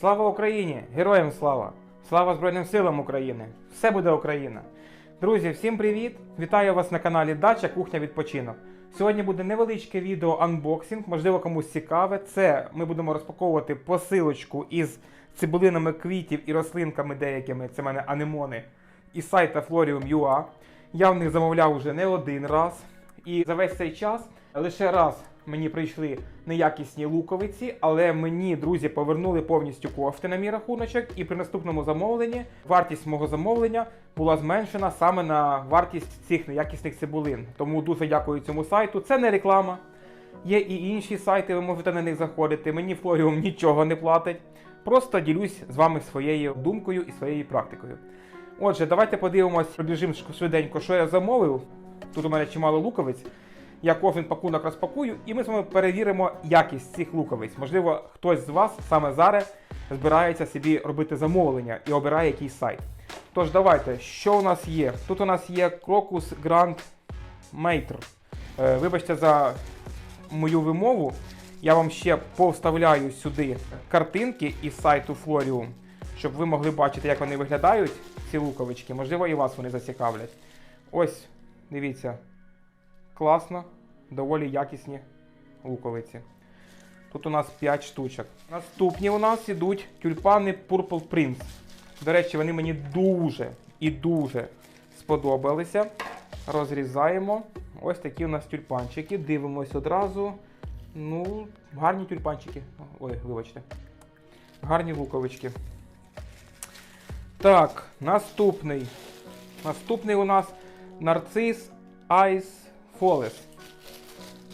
Слава Україні! Героям слава! Слава Збройним силам України! Все буде Україна! Друзі, всім привіт! Вітаю вас на каналі Дача Кухня Відпочинок. Сьогодні буде невеличке відео анбоксинг, можливо, комусь цікаве. Це ми будемо розпаковувати посилочку із цибулинами квітів і рослинками деякими. Це в мене анемони із сайта Florium.ua. Я в них замовляв вже не один раз. І за весь цей час лише раз мені прийшли неякісні луковиці, але мені друзі повернули повністю кошти на мій рахуночок, і при наступному замовленні вартість мого замовлення була зменшена саме на вартість цих неякісних цибулин. Тому дуже дякую цьому сайту. Це не реклама. Є і інші сайти, ви можете на них заходити. Мені Флоріум нічого не платить. Просто ділюсь з вами своєю думкою і своєю практикою. Отже, давайте подивимось, пробіжимо швиденько, що я замовив. Тут у мене чимало луковиць. Я кожен пакунок розпакую, і ми з вами перевіримо якість цих луковиць. Можливо, хтось з вас саме зараз збирається собі робити замовлення і обирає якийсь сайт. Тож давайте, що у нас є? Тут у нас є Crocus Grand Mater. Е, Вибачте за мою вимову. Я вам ще повставляю сюди картинки із сайту Florium, щоб ви могли бачити, як вони виглядають, ці луковички. Можливо, і вас вони зацікавлять. Ось, дивіться. Класно, доволі якісні луковиці. Тут у нас 5 штучок. Наступні у нас ідуть тюльпани Purple Prince. До речі, вони мені дуже і дуже сподобалися. Розрізаємо. Ось такі у нас тюльпанчики. Дивимось одразу. Ну, гарні тюльпанчики. Ой, вибачте. Гарні луковички. Так, наступний. Наступний у нас нарцис Ice Фолес.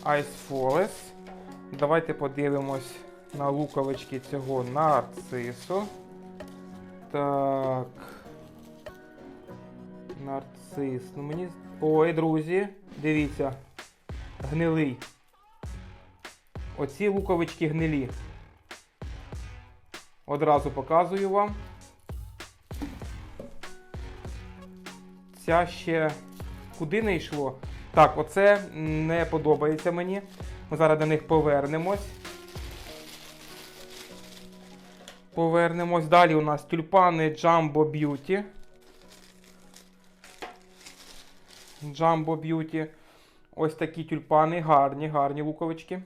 Ice Фолес. Давайте подивимось на луковички цього нарцису. Так. Нарцис. Ну мені. Ой, друзі, дивіться. Гнилий. Оці луковички гнилі. Одразу показую вам. Ця ще куди не йшло? Так, оце не подобається мені. Ми зараз до них повернемось. Повернемось. Далі у нас тюльпани Jumbo Beauty. Jumbo Beauty. Ось такі тюльпани, гарні, гарні луковички.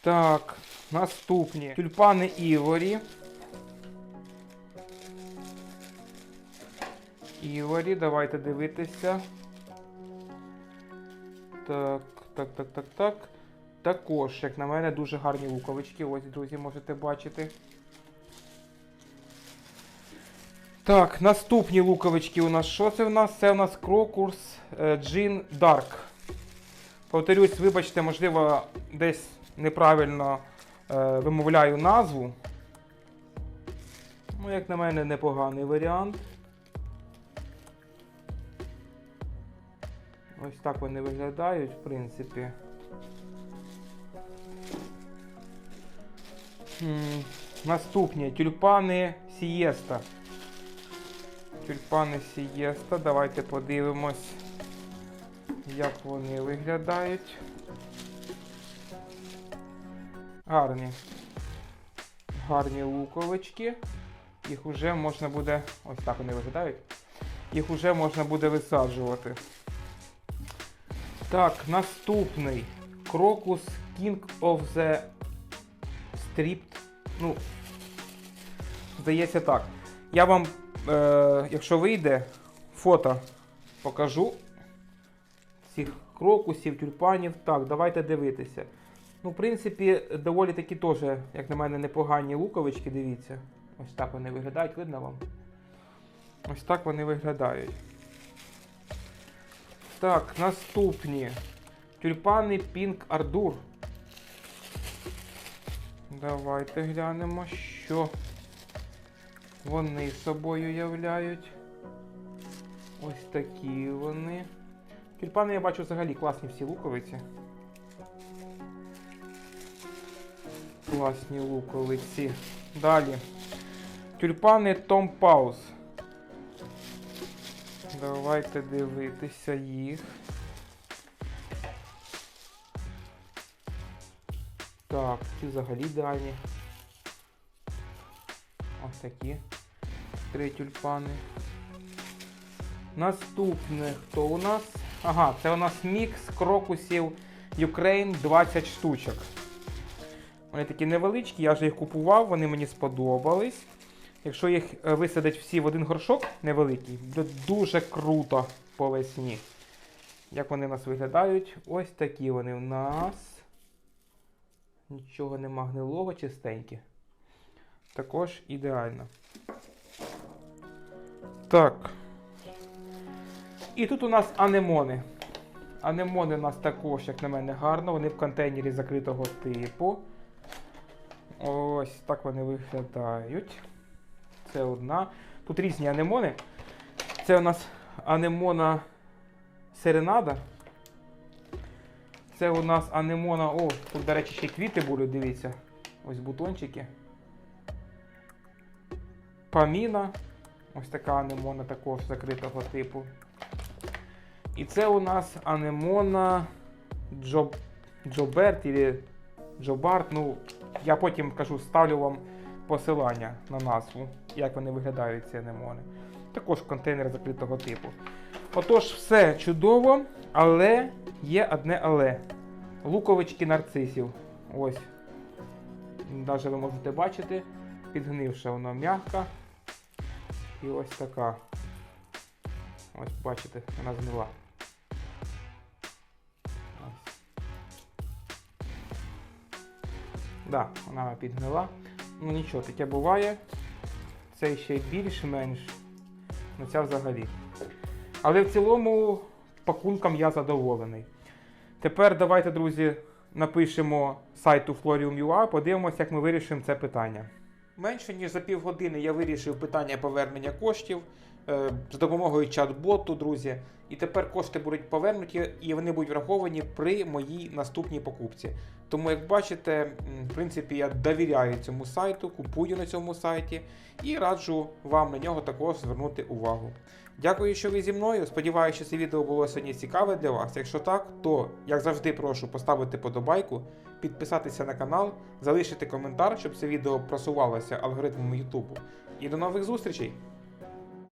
Так, наступні. Тюльпани Іворі. Іворі, давайте дивитися. Так, так, так, так, так. Також, як на мене, дуже гарні луковички. Ось, друзі, можете бачити. Так, наступні луковички у нас. Що це в нас? Це у нас Крокурс Джин Dark. Повторюсь, вибачте, можливо, десь неправильно е, вимовляю назву. Ну, як на мене, непоганий варіант. Ось так вони виглядають, в принципі. Наступні тюльпани Сієста. Тюльпани Сієста. Давайте подивимось, як вони виглядають. Гарні. Гарні луковички. Їх уже можна буде. Ось так вони виглядають. Їх уже можна буде висаджувати. Так, наступний. Крокус King of the Stripped. Ну, здається так. Я вам, е, якщо вийде, фото покажу цих крокусів, тюльпанів. Так, давайте дивитися. Ну, в принципі, доволі таки теж, як на мене, непогані луковички, дивіться. Ось так вони виглядають, видно вам? Ось так вони виглядають. Так, наступні. Тюльпани Pink Ardur. Давайте глянемо, що вони собою являють. Ось такі вони. Тюльпани я бачу взагалі класні всі луковиці. Класні луковиці. Далі. Тюльпани Tom Пауз. Давайте дивитися їх. Так, ці взагалі ідеальні. Ось такі. Три тюльпани. Наступне, хто у нас? Ага, це у нас мікс крокусів Ukraine 20 штучок. Вони такі невеличкі, я вже їх купував, вони мені сподобались. Якщо їх е, висадить всі в один горшок невеликий, буде дуже круто по весні. Як вони у нас виглядають? Ось такі вони у нас. Нічого нема гнилого, чистенькі. Також ідеально. Так. І тут у нас анемони. Анемони у нас також, як на мене, гарно. Вони в контейнері закритого типу. Ось так вони виглядають. Це одна. Тут різні анемони. Це у нас анемона серенада. Це у нас анемона. О, тут, до речі, ще квіти будуть, дивіться. Ось бутончики. Паміна. Ось така анемона також закритого типу. І це у нас анемона Джоб... Джоберт или Джобарт. Ну, я потім кажу, ставлю вам посилання на назву, як вони виглядають, ці анемони. Також контейнер закритого типу. Отож, все чудово, але є одне але. Луковички нарцисів. Ось. Навіть ви можете бачити, підгнивша вона м'яка. І ось така. Ось бачите, вона згнила. Ось. Да, вона підгнила. Ну нічого, таке буває. Це ще більш-менш. Ну ця взагалі. Але в цілому пакунком я задоволений. Тепер давайте, друзі, напишемо сайту Florium.ua, подивимося, як ми вирішимо це питання. Менше ніж за півгодини я вирішив питання повернення коштів з допомогою чат-боту, друзі. І тепер кошти будуть повернуті і вони будуть враховані при моїй наступній покупці. Тому, як бачите, в принципі, я довіряю цьому сайту, купую на цьому сайті і раджу вам на нього також звернути увагу. Дякую, що ви зі мною. Сподіваюся, що це відео було сьогодні цікаве для вас. Якщо так, то як завжди прошу поставити подобайку, підписатися на канал, залишити коментар, щоб це відео просувалося алгоритмом YouTube. І до нових зустрічей!